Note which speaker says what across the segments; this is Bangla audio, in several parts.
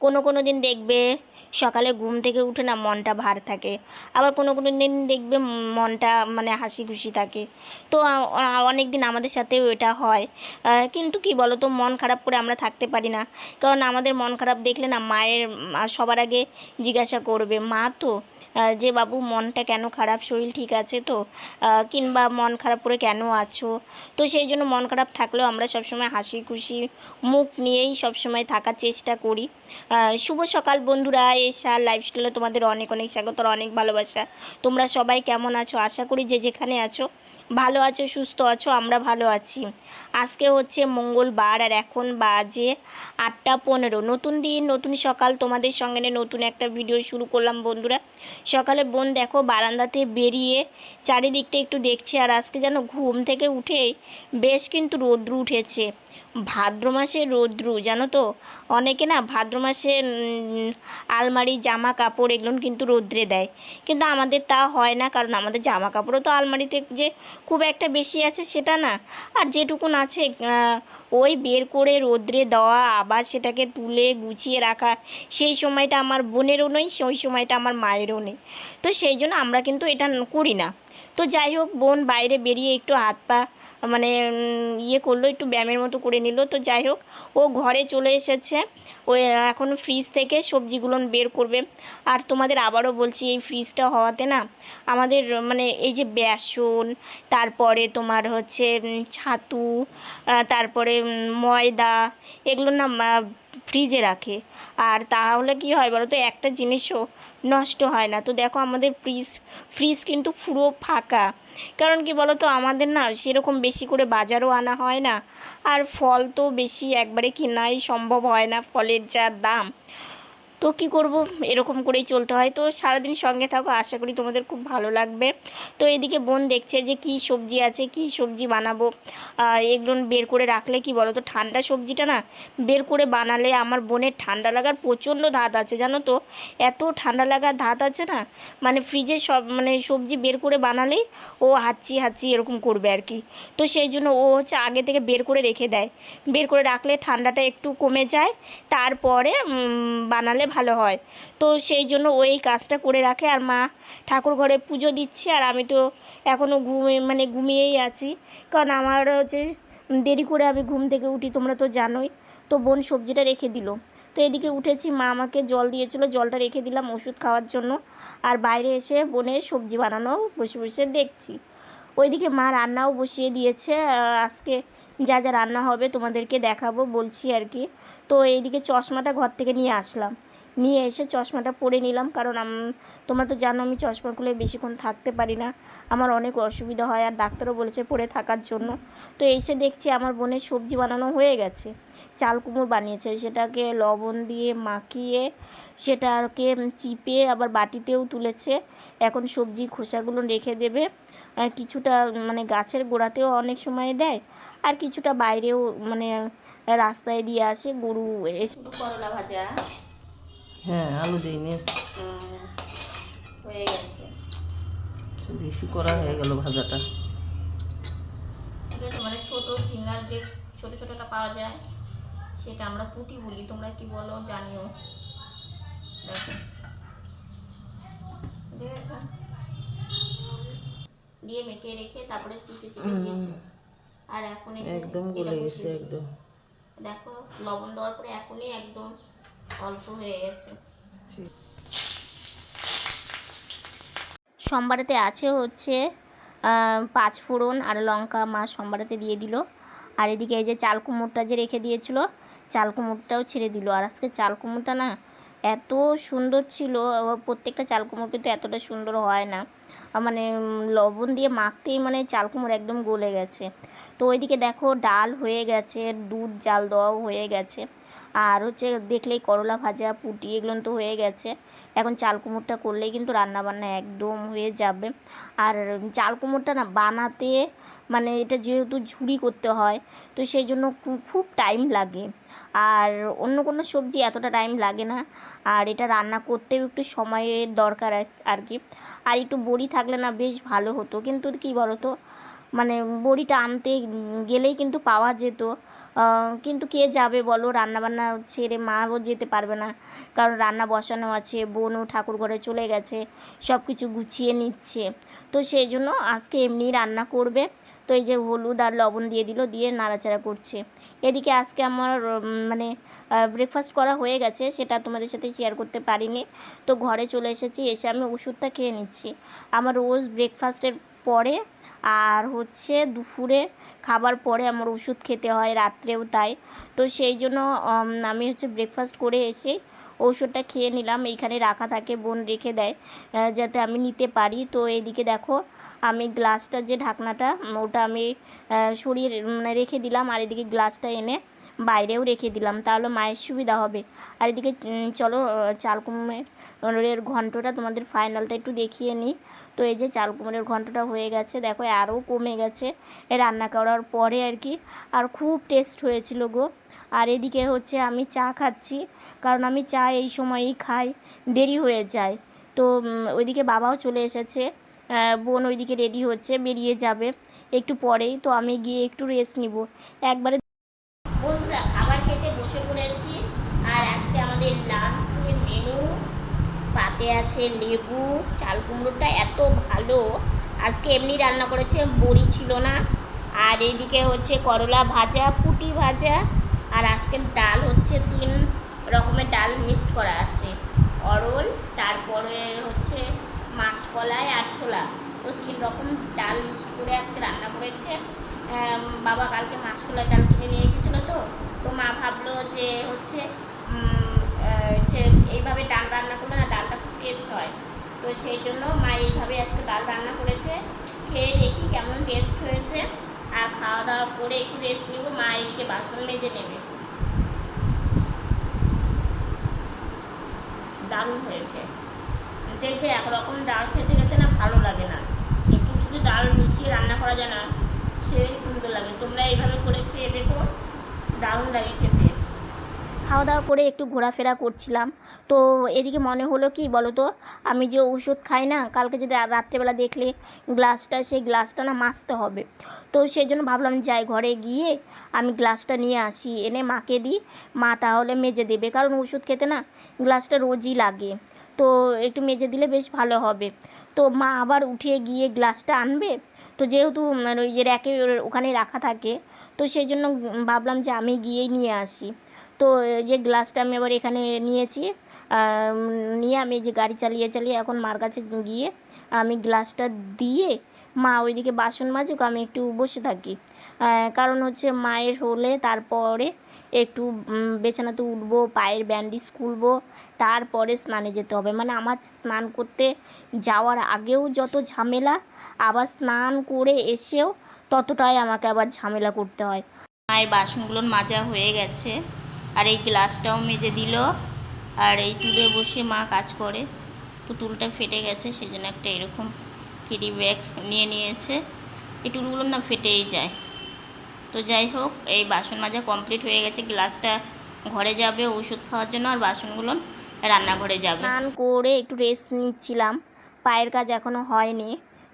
Speaker 1: কোনো কোনো দিন দেখবে সকালে ঘুম থেকে উঠে না মনটা ভার থাকে। আবার কোনো কোনো দিন দেখবে মনটা মানে হাসি খুশি থাকে। তো অনেক দিন আমাদের সাথেও এটা হয়। কিন্তু কি বলো তো মন খারাপ করে আমরা থাকতে পারি না। কারণ আমাদের মন খারাপ দেখলে না মায়ের সবার আগে জিজ্ঞাসা করবে, মা তো যে বাবু মনটা কেন খারাপ, শরীর ঠিক আছে তো? কিংবা মন খারাপ করে কেন আছো? তো সেই জন্য মন খারাপ থাকলেও আমরা সবসময় হাসি খুশি মুখ নিয়েই সবসময় থাকার চেষ্টা করি। শুভ সকাল বন্ধুরা, এসা লাইফস্টাইলে তোমাদের অনেক অনেক স্বাগত অনেক ভালোবাসা। তোমরা সবাই কেমন আছো? আশা করি যে যেখানে আছো ভালো আছো, সুস্থ আছো, আমরা ভালো আছি। আজকে হচ্ছে মঙ্গলবার আর এখন বাজে আটটা পনেরো। নতুন দিন, নতুন সকাল। তোমাদের সঙ্গে নতুন একটা ভিডিও শুরু করলাম বন্ধুরা। সকালে বোন দেখো বারান্দাতে বেরিয়ে চারিদিকটা একটু দেখছে আর আজকে যেন ঘুম থেকে উঠেই বেশ কিন্তু রৌদ্র উঠেছে। ভাদ্র মাসে রৌদ্রু, জানো তো? অনেকে না ভাদ্র মাসে আলমারি জামা কাপড় এগুলো কিন্তু রৌদ্রে দেয়। কিন্তু আমাদের তা হয় না, কারণ আমাদের জামা কাপড়ও তো আলমারিতে যে খুব একটা বেশি আছে সেটা না। আর যেটুকুন আছে ওই বের করে রৌদ্রে দেওয়া, আবার সেটাকে তুলে গুছিয়ে রাখা, সেই সময়টা আমার বোনেরও নেই, সেই সময়টা আমার মায়েরও নেই। তো সেই জন্য আমরা কিন্তু এটা করি না। তো যাই হোক, বোন বাইরে বেরিয়ে একটু হাত পা মানে ইয়ে করল, একটু ব্যায়ামের মতো করে নিল। তো যাই হোক, ও ঘরে চলে এসেছে। ও এখন ফ্রিজ থেকে সবজিগুলো বের করবে। আর তোমাদের আবারও বলছি, এই ফ্রিজটা হওয়াতে না, আমাদের মানে এই যে বেসন, তারপরে তোমার হচ্ছে ছাতু তারপরে ময়দা, এগুলো না ফ্রিজে রাখে। আর তাহলে কি হয় বলো তো একটা জিনিসও নষ্ট হয় না। তো দেখো আমাদের ফ্রিজ ফ্রিজ কিন্তু পুরো ফাঁকা। কারণ কি বলো তো আমাদের না সেরকম বেশি করে বাজারও আনা হয় না। আর ফল তো বেশি একবারে কেনাই সম্ভব হয় না, ফলের যা দাম। তো কি করব? এরকম করেই চলতে হয়। তো সারাদিন সঙ্গে থাকো, আশা করি তোমাদের খুব ভালো লাগবে। তো এদিকে বোন দেখছে যে কি সবজি আছে, কি সবজি বানাবো। এগুলো বের করে রাখলে কি বলো তো ঠান্ডা সবজিটা না বের করে বানালে আমার বোনের ঠান্ডা লাগার প্রচণ্ড ধাত আছে, জানো তো? এত ঠান্ডা লাগার ধাত আছে না? মানে ফ্রিজে সব মানে সবজি বের করে বানালেই ও হাঁচি হাঁচি এরকম করবে আর কি। তো সেই জন্য ও হচ্ছে আগে থেকে বের করে রেখে দেয়। বের করে রাখলে ঠান্ডাটা একটু কমে যায়। তারপরে বানালে ভালো হয়। তো সেই জন্য ওই কাজটা করে রাখে আর মা ঠাকুর ঘরে পুজো দিচ্ছে আর আমি তো এখনও ঘুমিয়ে মানে ঘুমিয়েই আছি। কারণ আমার হচ্ছে দেরি করে আমি ঘুম থেকে উঠি, তোমরা তো জানোই। তো বোন সবজিটা রেখে দিল। তো এদিকে উঠেছি, মা আমাকে জল দিয়েছিল, জলটা রেখে দিলাম ওষুধ খাওয়ার জন্য। আর বাইরে এসে বোনের সবজি বানানো বসে বসে দেখছি। ওইদিকে মা রান্নাও বসিয়ে দিয়েছে আজকে যা যা রান্না হবে তোমাদেরকে দেখাবো বলছি আর কি। তো এইদিকে চশমাটা ঘর থেকে নিয়ে আসলাম। নিয়ে এসে চশমাটা পরে নিলাম, কারণ তোমরা তো জানো আমি চশমা খুলে বেশিক্ষণ থাকতে পারি না। আমার অনেক অসুবিধা হয় আর ডাক্তারও বলেছে পরে থাকার জন্য। তো এসে দেখছি আমার বোনের সবজি বানানো হয়ে গেছে। চাল কুমড়ো বানিয়েছে, সেটাকে লবণ দিয়ে মাখিয়ে সেটাকে চিপে আবার বাটিতেও তুলেছে। এখন সবজি খোসাগুলো রেখে দেবে। কিছুটা মানে গাছের গোড়াতেও অনেক সময় দেয় আর কিছুটা বাইরেও মানে রাস্তায় দিয়ে আসে গরু এসে। করলা ভাজা।
Speaker 2: হ্যাঁ আলু দিয়ে নিয়ে
Speaker 1: হয়ে গেছে
Speaker 2: বেশি করা হয়ে গেল ভাজাটা।
Speaker 1: মানে ছোটো ঝিঙ্গার যে ছোটো ছোটোটা পাওয়া যায় সেটা আমরা পুঁটি বলি। তোমরা কি বলো জানিও। দেখো। ঠিক আছে দিয়ে মেখে রেখে তারপরে চিপে চিপে দিয়েছি। আর এখন
Speaker 2: একদম গলে গেছে একদম।
Speaker 1: দেখো লবণ দেওয়ার পরে এখনই একদম সোমবারেতে আছে হচ্ছে পাঁচ ফোড়ন আর লঙ্কা মা সোমবারেতে দিয়ে দিল। আর এদিকে এই যে চাল কুমড়োটা যে রেখে দিয়েছিল, চাল কুমড়োটাও ছেড়ে দিল। আর আজকে চাল কুমড়োটা না এত সুন্দর ছিল প্রত্যেকটা চাল কুমড়ো কিন্তু এতটা সুন্দর হয় না। মানে লবণ দিয়ে মাখতেই মানে চাল কুমড়ো একদম গলে গেছে। তো ওইদিকে দেখো ডাল হয়ে গেছে, দুধ জাল দেওয়াও হয়ে গেছে। আর হচ্ছে দেখলেই করলা ভাজা, পুটি এগুলো তো হয়ে গেছে। এখন চাল কুমড়োটা করলেই কিন্তু রান্না বান্না একদম হয়ে যাবে। আর চাল কুমড়োটা না বানাতে মানে এটা যেহেতু ঝুড়ি করতে হয়, তো সেই জন্য খুব টাইম লাগে। আর অন্য কোনো সবজি এতটা টাইম লাগে না। আর এটা রান্না করতেও একটু সময়ের দরকার আর কি। আর একটু বড়ি থাকলে না বেশ ভালো হতো। কিন্তু কি বলো তো মানে বড়িটা আনতে গেলেই কিন্তু পাওয়া যেত। কিন্তু কে যাবে বলো? রান্নাবান্না ছেড়ে মাও যেতে পারবে না। কারণ রান্না বসানো আছে, বোনও ঠাকুর ঘরে চলে গেছে সব কিছু গুছিয়ে নিচ্ছে। তো সেই জন্য আজকে এমনি রান্না করবে। তো এই যে হলুদ আর লবণ দিয়ে দিল, দিয়ে নাড়াচাড়া করছে। এদিকে আজকে আমার মানে ব্রেকফাস্ট করা হয়ে গেছে, সেটা তোমাদের সাথে শেয়ার করতে পারিনি। তো ঘরে চলে এসেছি, এসে আমি ওষুধটা খেয়ে নিচ্ছি। আমার রোজ ব্রেকফাস্টের পরে আর হচ্ছে দুপুরে খাবার পরে আমার ওষুধ খেতে হয়, রাত্রেও তাই। তো সেই জন্য আমি হচ্ছে ব্রেকফাস্ট করে এসে ওষুধটা খেয়ে নিলাম। এইখানে রাখা থাকে, বোন রেখে দেয় যাতে আমি নিতে পারি। তো এদিকে দেখো, আমি গ্লাসটার যে ঢাকনাটা, ওটা আমি সরিয়ে মানে রেখে দিলাম। আর এদিকে গ্লাসটা এনে বাইরেও রেখে দিলাম। তাহলে মায়ের সুবিধা হবে। আর এদিকে চলো চালকুমের চাল ঘন্টটা তোমাদের ফাইনালটা একটু দেখিয়ে নিই। তো এই যে চাল কুমড়ের ঘন্টটা হয়ে গেছে, দেখো আরও কমে গেছে রান্না করার পরে আর কি। আর খুব টেস্ট হয়েছিল গো। আর এদিকে হচ্ছে আমি চা খাচ্ছি, কারণ আমি চা এই সময়ই খাই, দেরি হয়ে যায়। তো ওইদিকে বাবাও চলে এসেছে বোন ওইদিকে রেডি হচ্ছে, বেরিয়ে যাবে একটু পরেই। তো আমি গিয়ে একটু রেস্ট নিব। একবারে বন্ধুরা, খাবার খেতে বসে পড়েছি, আর আজকে আমাদের মেনু পাতে আছে লেবু চাল কুমড়োটা এত ভালো। আজকে এমনি রান্না করেছে বড়ি ছিল না। আর এদিকে হচ্ছে করলা ভাজা পুটি ভাজা আর আজকে ডাল হচ্ছে তিন রকমের ডাল মিক্সড করা আছে। অরল তারপরে হচ্ছে মাসকলাই আর ছোলা। তো তিন রকম ডাল মিক্সড করে আজকে রান্না করেছে। বাবা কালকে মাসকলাই ডাল কিনে নিয়ে এসেছিল তো। তো মা ভাবলো যে হচ্ছে উম, এইভাবে ডাল রান্না করলে না ডালটা টেস্ট হয়। তো সেই জন্য মা এইভাবে আজকে ডাল রান্না করেছে। খেয়ে দেখি কেমন টেস্ট হয়েছে। আর খাওয়া দাওয়া করে একটু রেস্ট নিব, মা এদিকে বাসন মেজে নেবে। দারুণ হয়েছে। দেখবে একরকম ডাল খেতে খেতে না ভালো লাগে না। একটু কিছু ডাল মিশিয়ে রান্না করা যায় না সেই সুন্দর লাগে। তোমরা এইভাবে করে খেয়ে দেখো, দারুণ লাগে খেতে। খাওয়া দাওয়া করে একটু ঘোরাফেরা করছিলাম। তো এদিকে মনে হলো কি বলো তো আমি যে ওষুধ খাই না, কালকে যদি রাত্রেবেলা দেখলে গ্লাসটা, সেই গ্লাসটা না মাজতে হবে। তো সেই জন্য ভাবলাম যাই ঘরে গিয়ে আমি গ্লাসটা নিয়ে আসি, এনে মাকে দিই, মা তাহলে মেজে দেবে, কারণ ওষুধ খেতে না গ্লাসটা রোজই লাগে। তো একটু মেজে দিলে বেশ ভালো হবে। তো মা আবার উঠিয়ে গিয়ে গ্লাসটা আনবে। তো যেহেতু মানে ওই যে র্যাকে ওখানে রাখা থাকে, তো সেই জন্য ভাবলাম যে আমি গিয়েই নিয়ে আসি। তো যে গ্লাসটা আমি আবার এখানে নিয়েছি নিয়ে আমি যে গাড়ি চালিয়ে চালিয়ে এখন মার কাছে গিয়ে আমি গ্লাসটা দিয়ে মা ওইদিকে বাসন মাজুক, আমি একটু বসে থাকি। কারণ হচ্ছে মায়ের হলে তারপরে একটু বিছানাতে উঠবো পায়ের ব্যান্ডেজ খুলবো, তারপরে স্নানে যেতে হবে। মানে আমার স্নান করতে যাওয়ার আগেও যত ঝামেলা, আবার স্নান করে এসেও ততটাই আমাকে আবার ঝামেলা করতে হয়। মায়ের বাসনগুলো মাজা হয়ে গেছে, আর এই গ্লাসটাও মেজে দিল। আর এই টুলে বসে মা কাজ করে। তো ফেটে গেছে সেই জন্য একটা এরকম কেরি ব্যাগ নিয়ে নিয়েছে। এই টুলগুলো না ফেটেই যায়। তো যাই হোক, এই বাসন মাজা কমপ্লিট হয়ে গেছে, গ্লাসটা ঘরে যাবে ওষুধ খাওয়ার জন্য, আর বাসনগুলো রান্নাঘরে যাবে। স্নান করে একটু রেস্ট নিচ্ছিলাম, পায়ের কাজ এখনও হয়নি।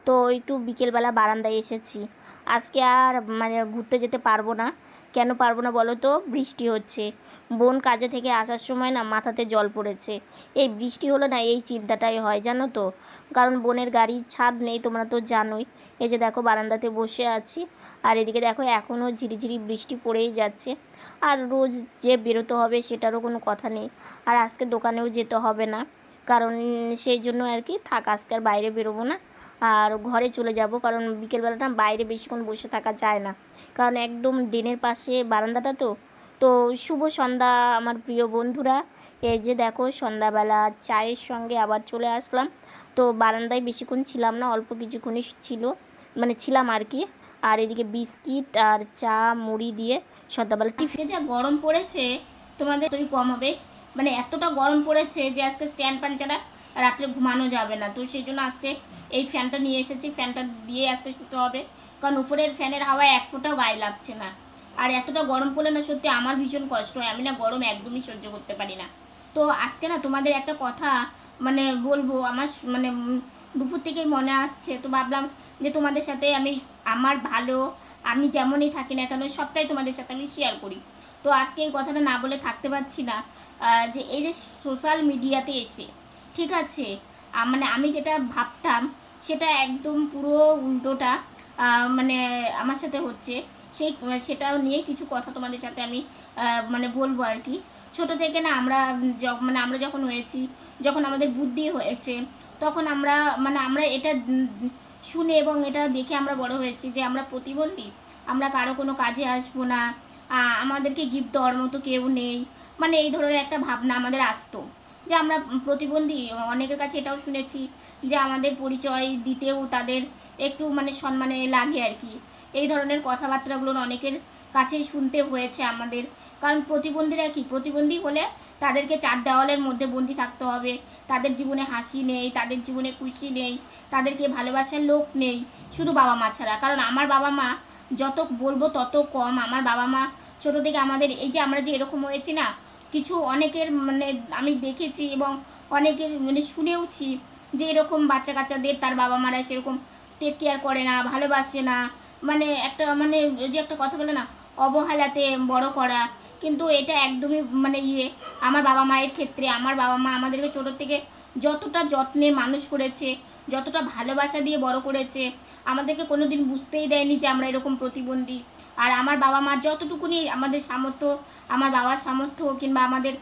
Speaker 1: তো একটু বিকেলবেলা বারান্দায় এসেছি। আজকে আর মানে ঘুরতে যেতে পারব না। কেন পারব না বলো তো? বৃষ্টি হচ্ছে। বোন কাজে থেকে আসার সময় না মাথাতে জল পড়েছে। এই বৃষ্টি হলে না এই চিন্তাটাই হয়, জানো তো? কারণ বোনের গাড়ির ছাদ নেই, তোমরা তো জানোই। এই যে দেখো, বারান্দাতে বসে আছি। আর এদিকে দেখো, এখনও ঝিরিঝিরি বৃষ্টি পড়েই যাচ্ছে। আর রোজ যে বেরোতে হবে সেটারও কোনো কথা নেই। আর আজকে দোকানেও যেতে হবে না। কারণ সেই জন্য আর কি, থাক, আজকে আর বাইরে বেরোবো না। আর ঘরে চলে যাব, কারণ বিকেলবেলাটা বাইরে বেশিক্ষণ বসে থাকা যায় না। কারণ একদম ড্রেনের পাশে বারান্দাটা তো তো শুভ সন্ধ্যা, আমার প্রিয় বন্ধুরা। এই যে দেখো, সন্ধ্যাবেলা চায়ের সঙ্গে আবার চলে আসলাম। তো বারান্দায় বেশিক্ষণ ছিলাম না, অল্প কিছুক্ষণই ছিল মানে ছিলাম আর কি। আর এদিকে বিস্কিট আর চা, মুড়ি দিয়ে সন্ধ্যাবেলা টিফিনে। যা গরম পড়েছে, তোমাদের তৈরি কম হবে। মানে এতটা গরম পড়েছে যে আজকে স্ট্যান্ড ফ্যান ছাড়া রাত্রে ঘুমানো যাবে না। তো সেই জন্য আজকে এই ফ্যানটা নিয়ে এসেছি, ফ্যানটা দিয়ে আজকে শুতে হবে। কারণ উপরের ফ্যানের হাওয়া এক ফোঁটাও গায়ে লাগছে না। আর এতটা গরম পড়লে না সত্যি আমার ভীষণ কষ্ট হয়। আমি না গরম একদমই সহ্য করতে পারি না। তো আজকে না তোমাদের একটা কথা মানে বলব, আমার মানে দুপুর থেকেই মনে আসছে। তো ভাবলাম যে তোমাদের সাথে আমি আমার ভালো, আমি যেমনই থাকি না কেন সবটাই তোমাদের সাথে আমি শেয়ার করি। তো আজকে এই কথাটা না বলে থাকতে পারছি না যে এই যে সোশ্যাল মিডিয়াতে এসে, ঠিক আছে? মানে আমি যেটা ভাবতাম সেটা একদম পুরো উল্টোটা মানে আমার সাথে হচ্ছে। সেই সেটা নিয়ে কিছু কথা তোমাদের সাথে আমি মানে বলব আর কি। ছোট থেকে না আমরা মানে আমরা যখন হয়েছি, যখন আমাদের বুদ্ধি হয়েছে, তখন আমরা মানে আমরা এটা শুনে এবং এটা দেখে আমরা বড় হয়েছি যে আমরা প্রতিবন্ধী। আমরা কারও কোনো কাজে আসব না। আমাদেরকে গিফট দেওয়ার মতো কেউ নেই। মানে এই ধরনের একটা ভাবনা আমাদের আসতো যে আমরা প্রতিবন্ধী। অনেকের কাছে এটাও শুনেছি যে আমাদের পরিচয় দিতেও তাদের একটু মানে সম্মানে লাগে আর কি। এই ধরনের কথাবার্তাগুলো অনেকের কাছেই শুনতে হয়েছে আমাদের। কারণ প্রতিবন্ধীরা কি? প্রতিবন্ধী হলে তাদেরকে চার দেওয়ালের মধ্যে বন্দি থাকতে হবে। তাদের জীবনে হাসি নেই, তাদের জীবনে খুশি নেই, তাদেরকে ভালোবাসার লোক নেই শুধু বাবা মা ছাড়া। কারণ আমার বাবা মা যত বলব তত কম। আমার বাবা মা ছোটো থেকে আমাদের এই যে আমরা যে এরকম হয়েছি না, কিছু অনেকের মানে আমি দেখেছি এবং অনেকের মানে শুনেওছি যে এরকম বাচ্চা কাচ্চাদের তার বাবা মারা সেরকম টেক কেয়ার করে না, ভালোবাসে না। মানে একটা মানে যে একটা কথা বলে না, অবহেলাতে বড় করা। কিন্তু এটা একদমই মানে ইয়ে আমার বাবা মায়ের ক্ষেত্রে, আমার বাবা মা আমাদেরকে ছোটো থেকে যতটা যত্নে মানুষ করেছে, যতটা ভালোবাসা দিয়ে বড় করেছে, আমাদেরকে কোনো দিন বুঝতেই দেয়নি যে আমরা এরকম প্রতিবন্ধী। আর আমার বাবা মা যতটুকুনি আমাদের সামর্থ্য, আমার বাবার সামর্থ্য কিংবা আমাদের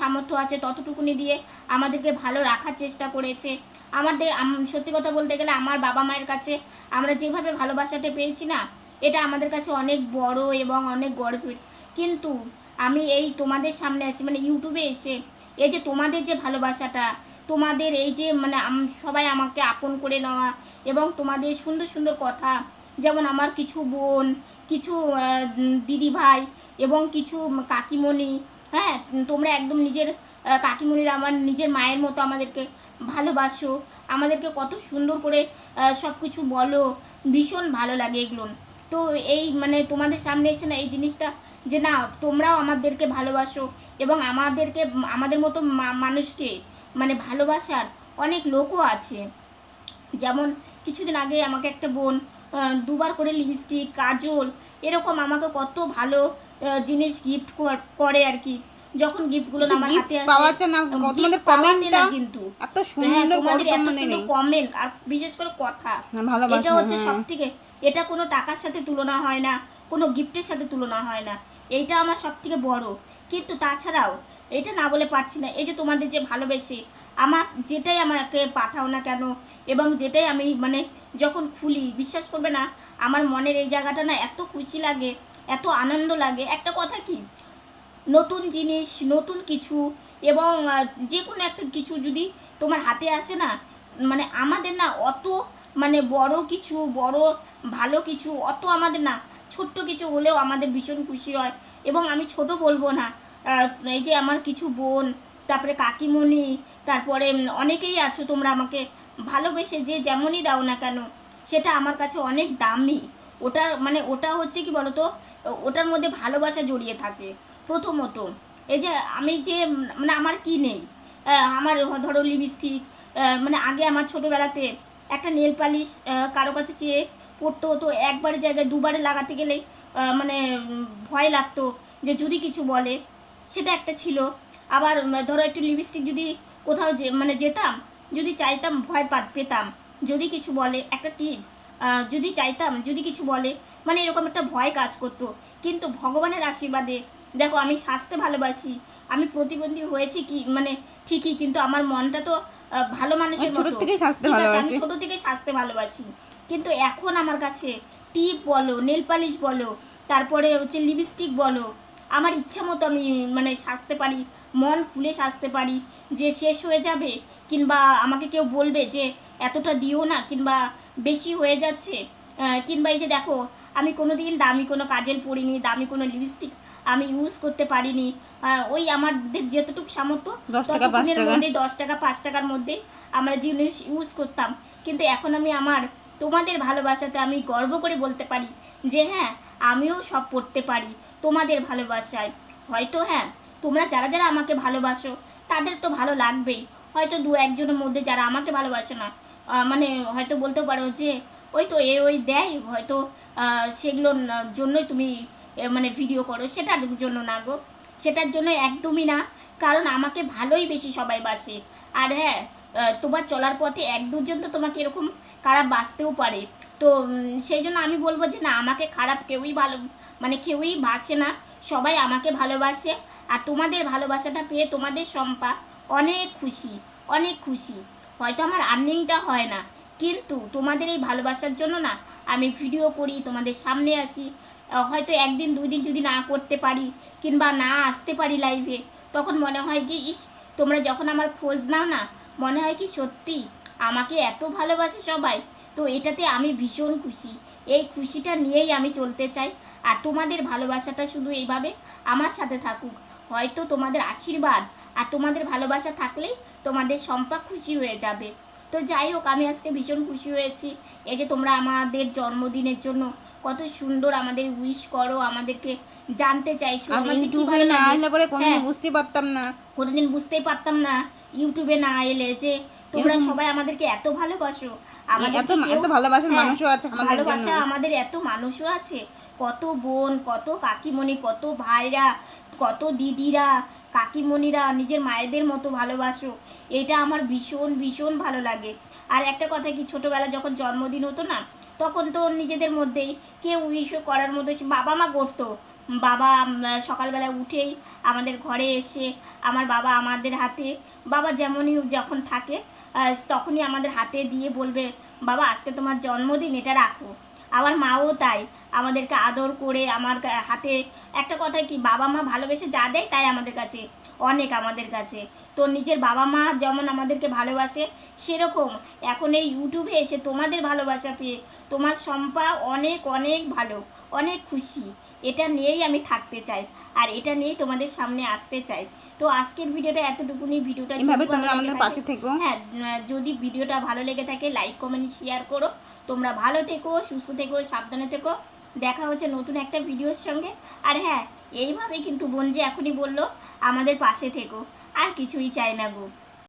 Speaker 1: সামর্থ্য আছে ততটুকুনি দিয়ে আমাদেরকে ভালো রাখার চেষ্টা করেছে। আমাদের সত্যি কথা বলতে গেলে আমার বাবা মায়ের কাছে আমরা যেভাবে ভালোবাসাটা পেয়েছি না, এটা আমাদের কাছে অনেক বড় এবং অনেক গর্বের। কিন্তু আমি এই তোমাদের সামনে আসি মানে ইউটিউবে এসে এই যে তোমাদের যে ভালোবাসাটা, তোমাদের এই যে মানে সবাই আমাকে আপন করে নেওয়া এবং তোমাদের সুন্দর সুন্দর কথা, যেমন আমার কিছু বোন, কিছু দিদি ভাই এবং কিছু কাকিমণি হ্যাঁ তোমরা একদম নিজের কাকিমণিরা আমার নিজের মায়ের মতো আমাদেরকে ভালোবাসো। আমাদেরকে কত সুন্দর করে সব কিছু বলো। ভীষণ ভালো লাগে এগুলো। তো এই মানে তোমাদের সামনে এসে না এই জিনিসটা যে না, তোমরাও আমাদেরকে ভালোবাসো এবং আমাদেরকে, আমাদের মতো মানুষকে মানে ভালোবাসার অনেক লোকও আছে। যেমন কিছুদিন আগে আমাকে একটা বোন দুবার করে লিপস্টিক কাজল এরকম আমাকে কত ভালো জিনিস গিফট করে আর কি। যখন গিফটগুলো আমার হাতে আসে
Speaker 3: না, তোমাদের
Speaker 1: কিন্তু।
Speaker 3: এত
Speaker 1: হ্যাঁ,
Speaker 3: সুন্দর
Speaker 1: তোমাদের
Speaker 3: নেই।
Speaker 1: কমেন্ট আর বিশেষ করে কথা। এটা হচ্ছে
Speaker 3: হ্যাঁ।
Speaker 1: সব থেকে এটা কোনো টাকার সাথে তুলনা হয় না কোনো গিফটের সাথে তুলনা হয় না। এইটা আমার সব থেকে বড়। কিন্তু তাছাড়াও এটা না বলে পারছি না এই যে তোমাদের যে ভালোবেসে আমার যেটাই আমাকে পাঠাও না কেন এবং যেটাই আমি মানে যখন খুলি বিশ্বাস করবে না আমার মনের এই জায়গাটা না এত খুশি লাগে, এত আনন্দ লাগে। একটা কথা কি? নতুন জিনিস, নতুন কিছু এবং যে কোনো একটা কিছু যদি তোমার হাতে আসে না মানে আমাদের না অত মানে বড় কিছু, বড় ভালো কিছু, অত আমাদের না ছোট্ট কিছু হলেও আমাদের ভীষণ খুশি হয়। এবং আমি ছোট বলব না এই যে আমার কিছু বোন, তারপরে কাকিমণি, তারপরে অনেকেই আছো তোমরা আমাকে ভালোবেসে যে যেমনই দাও না কেন সেটা আমার কাছে অনেক দামি। ওটা মানে ওটা হচ্ছে কি বলতো? ওটার মধ্যে ভালোবাসা জড়িয়ে থাকে, প্রথমত। এই যে আমি যে মানে আমার কি নেই? আমার ধরো লিপস্টিক মানে আগে আমার ছোটোবেলাতে একটা নেল পালিশ কারও কাছে চেয়ে পড়তে হতো একবারের জায়গায় দুবারে লাগাতে গেলেই মানে ভয় লাগতো যে যদি কিছু বলে, সেটা একটা ছিল। আবার ধরো একটু লিপস্টিক যদি কোথাও যে মানে যেতাম, যদি চাইতাম ভয় পেতাম। যদি কিছু বলে একটা টিপ যদি চাইতাম যদি কিছু বলে মানে এরকম একটা ভয় কাজ করতো। কিন্তু ভগবানের আশীর্বাদে দেখো আমি সাজতে ভালোবাসি আমি প্রতিবন্ধী হয়েছি কি মানে ঠিকই কিন্তু আমার মনটা তো ভালো মানুষের
Speaker 3: ছোট সাজতে
Speaker 1: আমি
Speaker 3: ভালোবাসি।
Speaker 1: ছোট থেকে সাজতে ভালোবাসি। কিন্তু এখন আমার কাছে টিপ বলো নেল পালিশ বলো তারপরে হচ্ছে লিপস্টিক বলো আমার ইচ্ছা মতো আমি মানে সাজতে পারি মন খুলে সাজতে পারি যে শেষ হয়ে যাবে কিংবা আমাকে কেউ বলবে যে এতটা দিও না কিংবা বেশি হয়ে যাচ্ছে কিংবা এই যে দেখো আমি কোনো দিন দামি কোনো কাজের পরিনি দামি কোনো লিপস্টিক আমি ইউজ করতে পারিনি ওই আমাদের যতটুকু সামর্থ্য ততটুকুনের মধ্যে দশ টাকা পাঁচ টাকার মধ্যে আমরা জিনিস ইউজ করতাম। কিন্তু এখন আমি আমার তোমাদের ভালোবাসাতে আমি গর্ব করে বলতে পারি যে হ্যাঁ আমিও সব পড়তে পারি তোমাদের ভালোবাসায়। হয়তো হ্যাঁ তোমরা যারা যারা আমাকে ভালোবাসো তাদের তো ভালো লাগবেই। হয়তো দু একজনের মধ্যে যারা আমাকে ভালোবাসে না মানে হয়তো বলতে পারো যে ওই তো এ ওই দেয়, হয়তো সেগুলোর জন্যই তুমি মানে ভিডিও করো। সেটার জন্য না গো। সেটার জন্য একদমই না। কারণ আমাকে ভালোই বেশি সবাই বাসে। আর হ্যাঁ তোমার চলার পথে এক দুজন তো তোমাকে এরকম খারাপ বাসতেও পারে। তো সেই জন্য আমি বলব যে না, আমাকে খারাপ কেউই ভালো মানে কেউই বাসে না। সবাই আমাকে ভালোবাসে। আর তোমাদের ভালোবাসাটা পেয়ে তোমাদের সম্পা অনেক খুশি অনেক খুশি। হয়তো আমার আর্নিংটা হয় না। কিন্তু তোমাদের এই ভালোবাসার জন্য না, আমি ভিডিও করি, তোমাদের সামনে আসি। হয়তো একদিন দুই দিন যদি না করতে পারি, কিংবা না আসতে পারি লাইভে তখন মনে হয় কি, ইস, তোমরা যখন আমার খোঁজ নাও না, মনে হয় কি সত্যি আমাকে এত ভালোবাসে সবাই। তো এটাতে আমি ভীষণ খুশি। এই খুশিটা নিয়েই আমি চলতে চাই। আর তোমাদের ভালোবাসাটা শুধু এইভাবে আমার সাথে থাকুক। হয়তো তোমাদের আশীর্বাদ আর তোমাদের ভালোবাসা থাকলেই তোমাদের সম্পা খুশি হয়ে যাবে। তো যাই হোক আমি আজকে ভীষণ খুশি হয়েছি। এই যে তোমরা আমাদের জন্মদিনের জন্য কত সুন্দর আমাদের উইশ করো আমাদেরকে জানতে চাইছো।
Speaker 3: ইউটিউবে না। আসলে পরে কোনোদিন
Speaker 1: হ্যাঁ।
Speaker 3: বুঝতে পারতাম না।
Speaker 1: কোনোদিন বুঝতেই পারতাম না ইউটিউবে না এলে যে তোমরা সবাই আমাদেরকে এত ভালোবাসো।
Speaker 3: এত এত ভালোবাসার
Speaker 1: হ্যাঁ,
Speaker 3: মানুষও আছে আমাদের
Speaker 1: ভালোবাসা আমাদের এত মানুষও আছে। কত বোন কত কাকিমণি কত ভাইরা কত দিদিরা, কাকিমণিরা নিজের মায়েদের মতো ভালোবাসো। এটা আমার ভীষণ ভীষণ ভালো লাগে। আর একটা কথা কি, ছোটোবেলা যখন জন্মদিন হতো না, তখন তো নিজেদের মধ্যেই কেউ উইশ করার মধ্যে বাবা মা করতো। বাবা সকালবেলা উঠেই আমাদের ঘরে এসে আমার বাবা আমাদের হাতে, বাবা যেমনই যখন থাকে তখনই আমাদের হাতে দিয়ে বলবে, বাবা, আজকে তোমার জন্মদিন, এটা রাখো। আমার মাও তাই। আমাদেরকে আদর করে আমার হাতে একটা কথা কি বাবা মা ভালোবেসে যা দেয় তাই আমাদের কাছে অনেক আমাদের কাছে। তো নিজের বাবা মা যেমন আমাদেরকে ভালোবাসে সেরকম এখন এই ইউটিউবে এসে তোমাদের ভালোবাসা পেয়ে তোমার সম্পা অনেক অনেক ভালো অনেক খুশি। এটা নিয়েই আমি থাকতে চাই আর এটা নিয়েই তোমাদের সামনে আসতে চাই। তো আজকের ভিডিওটা এতটুকুনি ভিডিওটা
Speaker 3: এভাবে তোমরা আমাদের পাশে থেকো।
Speaker 1: হ্যাঁ যদি ভিডিওটা ভালো লেগে থাকে লাইক কমেন্ট শেয়ার করো। তোমরা ভালো থেকো সুস্থ থেকো সাবধানে থেকো। দেখা হচ্ছে নতুন একটা ভিডিওর সঙ্গে। আর হ্যাঁ এইভাবেই কিন্তু বোন যে এখনই বলল, আমাদের পাশে থেকো, আর কিছুই চাই না গো।